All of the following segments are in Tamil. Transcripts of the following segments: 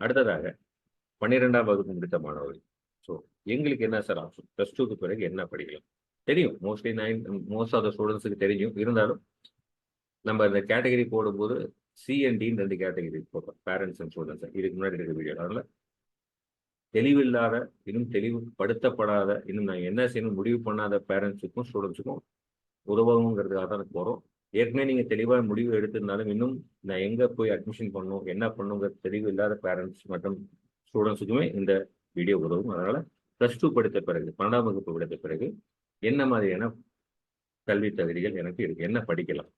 அடுத்ததாக பன்னிரெண்டாம் வகுப்பு முடித்த மாணவர்கள். ஸோ எங்களுக்கு என்ன சார் ஆப்ஷன் ப்ளஸ் டூக்கு பிறகு என்ன படிக்கலாம்? தெரியும். Mostly nine most of the ஸ்டூடெண்ட்ஸுக்கு தெரியும். இருந்தாலும் நம்ம இந்த கேட்டகரி போடும்போது சிஎன்டின்னு ரெண்டு கேட்டகரி போடுறோம். பேரண்ட்ஸ் அண்ட் ஸ்டூடெண்ட்ஸ் இதுக்கு முன்னாடி இருக்க வீடியோ அதனால தெளிவில்லாத இன்னும் தெளிவுபடுத்தப்படாத இன்னும் நான் என்ன செய்யணும்? முடிவு பண்ணாத பேரண்ட்ஸுக்கும் ஸ்டூடெண்ட்ஸுக்கும் உதவுங்கிறதுக்காக தான் போகிறோம் ஏற்கனவே நீங்கள் தெளிவாக முடிவு எடுத்திருந்தாலும் இன்னும் நான் எங்கே போய் அட்மிஷன் பண்ணணும் என்ன பண்ணுங்கிற தெளிவு இல்லாத பேரண்ட்ஸ் மற்றும் ஸ்டூடெண்ட்ஸுக்குமே இந்த வீடியோ உதவும். அதனால ப்ளஸ் டூ படித்த பிறகு பன்னெண்டாம் வகுப்பு படித்த பிறகு என்ன மாதிரியான கல்வி தகுதிகள் எனக்கு இருக்குது என்ன படிக்கலாம்?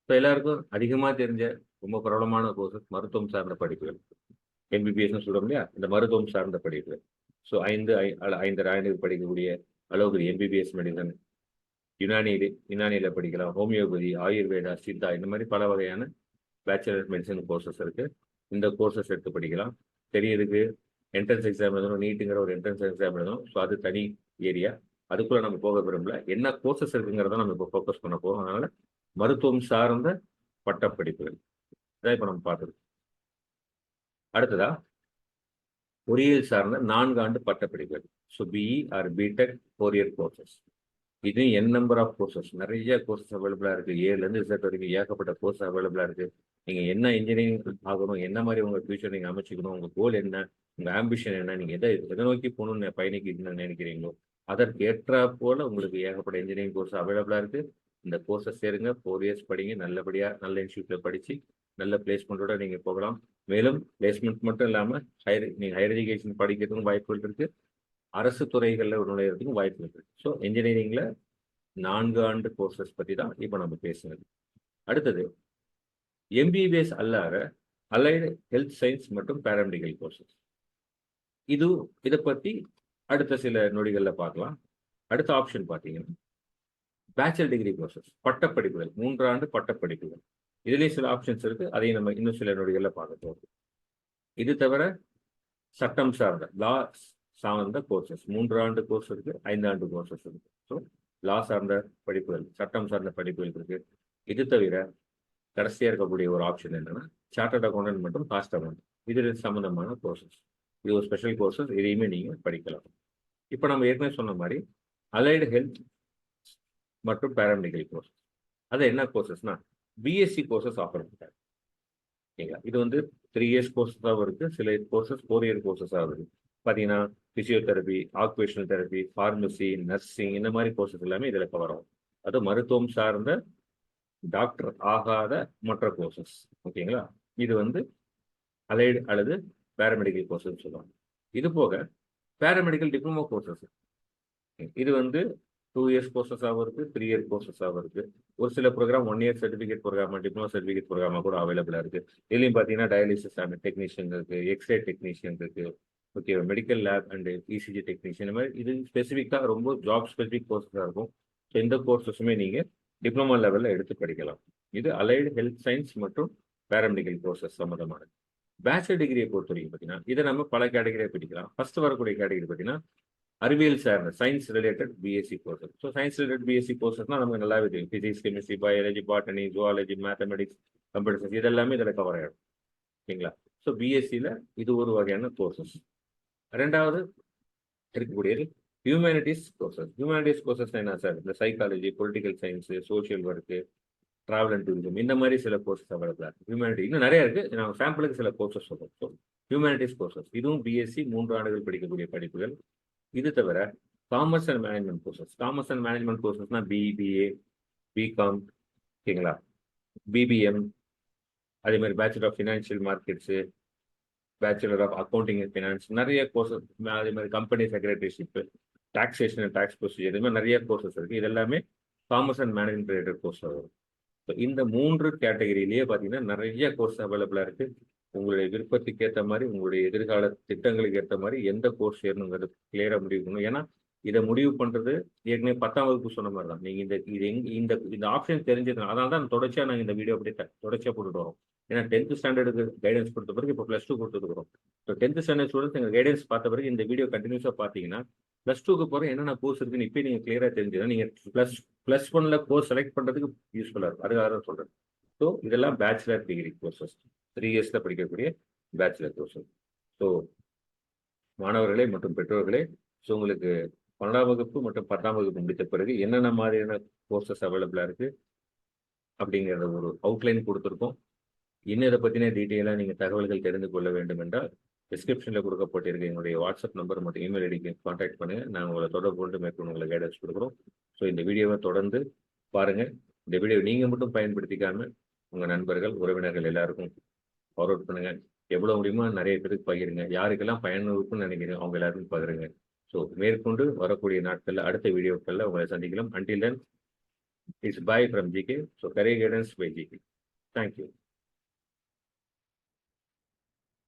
இப்போ எல்லாருக்கும் அதிகமாக தெரிஞ்ச ரொம்ப பிரபலமான கோர்சஸ் மருத்துவம் சார்ந்த படிப்புகள். எம்பிபிஎஸ்னு சொல்கிறோம் இல்லையா? இந்த மருத்துவம் சார்ந்த படிப்புகள். ஸோ ஐந்து ஐ- அல்ல ஐந்து ஆண்டுகள் படிக்கக்கூடிய அளவுக்கு எம்பிபிஎஸ் மெடிசன் யுனானியில யுனானியில படிக்கலாம். ஹோமியோபதி ஆயுர்வேதா சித்தா இந்த மாதிரி பல வகையான பேச்சுலர் மெடிசன் கோர்சஸ் இருக்கு. இந்த கோர்சஸ் எடுத்து படிக்கலாம். தெரியுதுக்கு என்ட்ரன்ஸ் எக்ஸாம் எழுதணும். நீட்டுங்கிற ஒரு என்ட்ரன்ஸ் எக்ஸாம் எழுதணும். ஸோ அது தனி ஏரியா அதுக்குள்ள நம்ம போக விரும்பல. என்ன கோர்சஸ் இருக்குங்கிறத நம்ம இப்போ ஃபோக்கஸ் பண்ண போகிறோம் அதனால மருத்துவம் சார்ந்த பட்டப்படிப்புகள். இதான் இப்போ நம்ம பார்த்தது. அடுத்ததா? பொறியியல் சார்ந்த நான்கு ஆண்டு பட்டப்படிப்புகள். So BE or BTech four year courses இது என் நம்பர் ஆஃப் கோர்சஸ் நிறைய கோர்சஸ் அவைலபிளாக இருக்குது ஏழுலேருந்து ரிசல்ட் வரைக்கும் ஏகப்பட்ட கோர்ஸ் அவைலபிளாக இருக்குது நீங்கள் என்ன இன்ஜினியரிங் ஆகணும் என்ன மாதிரி உங்கள் ஃபியூச்சர் நீங்கள் அமைச்சிக்கணும் உங்கள் கோல் என்ன உங்கள் ஆம்பிஷன் என்ன நீங்கள் எதை எதை நோக்கி போகணும்னு பயணிக்க நினைக்கிறீங்களோ அதற்கு ஏற்றா போல் உங்களுக்கு ஏகப்பட்ட இன்ஜினியரிங் கோர்ஸ் அவைலபிளாக இருக்குது இந்த கோர்ஸை சேருங்க. ஃபோர் இயர்ஸ் படிங்க. நல்லபடியாக நல்ல இன்ஸ்டியூட்டில் படித்து நல்ல பிளேஸ்மெண்ட்டோட நீங்கள் போகலாம். மேலும் பிளேஸ்மெண்ட் மட்டும் இல்லாமல் ஹையர் நீங்கள் ஹையர் எஜுகேஷன் படிக்கிறதுக்கும் வாய்ப்புகள் இருக்குது அரசு துறைகளில் நுழையிறதுக்கும் வாய்ப்பு இருக்குது ஸோ இன்ஜினியரிங்கில் நான்கு ஆண்டு கோர்சஸ் பற்றி தான் இப்போ நம்ம பேசுனது அடுத்தது எம்பிபிஎஸ் அல்லாத அலைடு ஹெல்த் சயின்ஸ் மற்றும் பேராமெடிக்கல் கோர்சஸ் இது இதை பற்றி அடுத்த சில நொடிகளில் பார்க்கலாம். அடுத்த ஆப்ஷன் பார்த்தீங்கன்னா பேச்சுலர் டிகிரி கோர்சஸ் பட்டப்படிப்புகள் மூன்றாண்டு பட்டப்படிப்புகள். இதுலேயே சில ஆப்ஷன்ஸ் இருக்குது அதையும் நம்ம இன்னும் சில நொடிகளில் பார்க்க போகிறோம் இது தவிர சட்டம் சார்ந்த லா சார்ந்த கோர்சஸ் மூன்றாண்டு கோர்ஸ் இருக்கு ஐந்தாண்டு கோர்சஸ் இருக்கு. ஸோ லா சார்ந்த படிப்புகள் சட்டம் சார்ந்த படிப்புகள் இருக்கு. இது தவிர கடைசியாக இருக்கக்கூடிய ஒரு ஆப்ஷன் என்னன்னா சார்ட்டர்ட் அக்கௌண்டன்ட் மற்றும் காஸ்ட் அக்கௌண்ட் இது சம்மந்தமான கோர்சஸ் இது ஒரு ஸ்பெஷல் கோர்சஸ் இதையுமே நீங்கள் படிக்கலாம். இப்போ நம்ம ஏற்கனவே சொன்ன மாதிரி அலைடு ஹெல்த் மற்றும் பேராமெடிக்கல் கோர்சஸ் அது என்ன கோர்சஸ்னா பிஎஸ்சி கோர்சஸ் ஆஃபர் பண்ணுறாங்க ஓகேங்களா இது வந்து த்ரீ இயர்ஸ் கோர்சஸாகவும் இருக்குது சில கோர்சஸ் ஃபோர் இயர் கோர்சஸாகவும் இருக்குது பார்த்தீங்கன்னா physiotherapy occupational therapy pharmacy nursing இந்த மாதிரி கோர்சஸ் எல்லாமே இதில் இப்போ வரும். அது மருத்துவம் சார்ந்த டாக்டர் ஆகாத மற்ற கோர்சஸ் ஓகேங்களா? இது வந்து அலைடு அல்லது பேராமெடிக்கல் கோர்சஸ் சொல்லுவாங்க. இது போக பேராமெடிக்கல் டிப்ளமோ கோர்சஸ் இது வந்து டூ இயர்ஸ் கோர்சஸாகவும் இருக்குது த்ரீ இயர் கோர்சஸாகவும் இருக்குது ஒரு சில ப்ரோக்ராம் ஒன் இயர் சர்டிஃபிகேட் ப்ரோக்ராமா டிப்ளமோ சர்டிஃபிகேட் ப்ரோக்ராமாக கூட அவைலபிளாக இருக்குது இதுலையும் பார்த்தீங்கன்னா டயாலிசிஸ் அண்ட் டெக்னீஷியன் இருக்குது எக்ஸ்ரே டெக்னீஷியன் இருக்குது okay medical lab and ECG technician இந்த மாதிரி இது ஸ்பெசிஃபிக்காக ரொம்ப ஜாப் ஸ்பெசிஃபிக் கோர்ஸஸாக இருக்கும். ஸோ இந்த கோர்ஸஸுமே நீங்கள் டிப்ளமா லெவலில் எடுத்து படிக்கலாம். இது அலைடு ஹெல்த் சயின்ஸ் மற்றும் பேராமெடிக்கல் கோர்சஸ் சம்மந்தமானது பேச்சுலர் டிகிரியை பொறுத்த வரைக்கும் பார்த்தீங்கன்னா இதை நம்ம பல கேட்டகரியாக பிடிக்கலாம் ஃபர்ஸ்ட் வரக்கூடிய கேட்டகரி பார்த்தீங்கன்னா அறிவியல் சார்ந்த science related BSc courses so science related BSc கோர்சஸ்னா நமக்கு நல்லாவே தெரியும். Physics chemistry biology botany zoology mathematics computer science இதெல்லாமே இதில் கவர் ஆகிடும் ஓகேங்களா ஸோ பிஎஸ்சியில் இது ஒரு வகையான கோர்சஸ் ரெண்டாவது இருக்கக்கூடியது ஹியூமனிட்டிஸ் கோர்சஸ் ஹியூமனிட்டிஸ் கோர்சஸ் என்ன சார்? இந்த psychology political science social work travel and tourism இந்த மாதிரி சில கோர்சஸ் அவைலபிளாக இருக்குது ஹியூமனிட்டி இன்னும் நிறைய இருக்குது நான் சாம்பிளுக்கு சில கோர்சஸ் சொல்கிறோம் ஸோ ஹியூமனிட்டிஸ் கோர்சஸ் இதுவும் பிஎஸ்சி மூன்று ஆண்டுகள் படிக்கக்கூடிய படிப்புகள். இது தவிர commerce and management courses commerce and management கோர்சஸ்னால் BBA BCom ஓகேங்களா? பிபிஎம் அதே மாதிரி bachelor of financial markets bachelor of accounting and finance நிறைய கோர்சஸ் அதே மாதிரி company secretaryship taxation and tax procedure இது மாதிரி நிறைய கோர்சஸ் இருக்குது இது எல்லாமே commerce and management related course வரும். ஸோ இந்த மூன்று கேட்டகரியிலேயே பார்த்தீங்கன்னா நிறைய கோர்ஸ் அவைலபிளாக இருக்குது உங்களுடைய விருப்பத்துக்கு ஏற்ற மாதிரி உங்களுடைய எதிர்கால திட்டங்களுக்கு ஏற்ற மாதிரி எந்த கோர்ஸ் ஏறணுங்கிறது கிளியராக முடிவு பண்ணணும். ஏன்னா இதை முடிவு பண்ணுறது ஏற்கனவே பத்தாம் வகுப்பு சொன்ன மாதிரி தான் நீங்கள் இந்த இது எங் இந்த இந்த ஆப்ஷன் தெரிஞ்சிருக்கணும். அதனால தான் தொடர்ச்சியா நாங்கள் இந்த வீடியோ அப்படியே தொடர்ச்சியாக போட்டுட்டு வரோம். ஏன்னா டென்த் ஸ்டாண்டர்டுக்கு கைடன்ஸ் கொடுத்த பிறகு இப்போ ப்ளஸ் டூ கொடுத்துருக்குறோம் ஸோ டென்த் ஸ்டாண்டர்ட் ஸ்டூடெண்ட்ஸ் எங்கள் கைடன்ஸ் பார்த்த பிறகு இந்த வீடியோ கண்டினியூஸாக பார்த்தீங்கன்னா ப்ளஸ் டூக்கு போகிற என்னென்ன கோர்ஸ் இருக்குன்னு இப்போ நீங்கள் கிளியராக தெரிஞ்சுதான் நீங்கள் ப்ளஸ் ப்ளஸ் ஒன்ல கோர்ஸ் செலக்ட் பண்ணுறதுக்கு யூஸ்ஃபுல்லாக இருக்கும். அதுக்காக தான் சொல்கிறேன் ஸோ இதெல்லாம் பேச்சுலர் டிகிரி கோர்சஸ் த்ரீ இயர்ஸில் படிக்கக்கூடிய பேச்சுலர் கோர்சஸ் ஸோ மாணவர்களே மற்றும் பெற்றோர்களே ஸோ உங்களுக்கு பன்னெண்டாம் வகுப்பு மற்றும் பத்தாம் வகுப்பு முடித்த பிறகு என்னென்ன மாதிரியான கோர்சஸ் அவைலபிளாக இருக்கு அப்படிங்கிறத ஒரு அவுட்லைன் கொடுத்துருக்கோம். இன்னும் இதை பற்றின டீட்டெயிலாக நீங்கள் தகவல்கள் தெரிந்து கொள்ள வேண்டும் என்றால் டிஸ்கிரிப்ஷனில் கொடுக்கப்பட்டிருக்க என்னுடைய வாட்ஸ்அப் நம்பர் மற்றும் இமெயில் ஐடிக்கு கான்டாக்ட் பண்ணுங்கள் நாங்கள் உங்களை தொடர்பு கொண்டு மேற்கொண்டு உங்களுக்கு கைடன்ஸ் கொடுக்குறோம். ஸோ இந்த வீடியோவை தொடர்ந்து பாருங்கள் இந்த வீடியோ நீங்கள் மட்டும் பயன்படுத்திக்காமல் உங்கள் நண்பர்கள் உறவினர்கள் எல்லாருக்கும் ஃபார்வர்ட் பண்ணுங்கள் எவ்வளோ முடியுமோ நிறைய பேருக்கு பகிருங்க. யாருக்கெல்லாம் பயனுறுக்குன்னு நினைக்கிறீங்க அவங்க எல்லாருக்கும் பகிருங்க. ஸோ மேற்கொண்டு வரக்கூடிய நாட்களில் அடுத்த வீடியோக்களில் உங்களை சந்திக்கலாம். Until then it's bye from GK so career guidance by GK thank you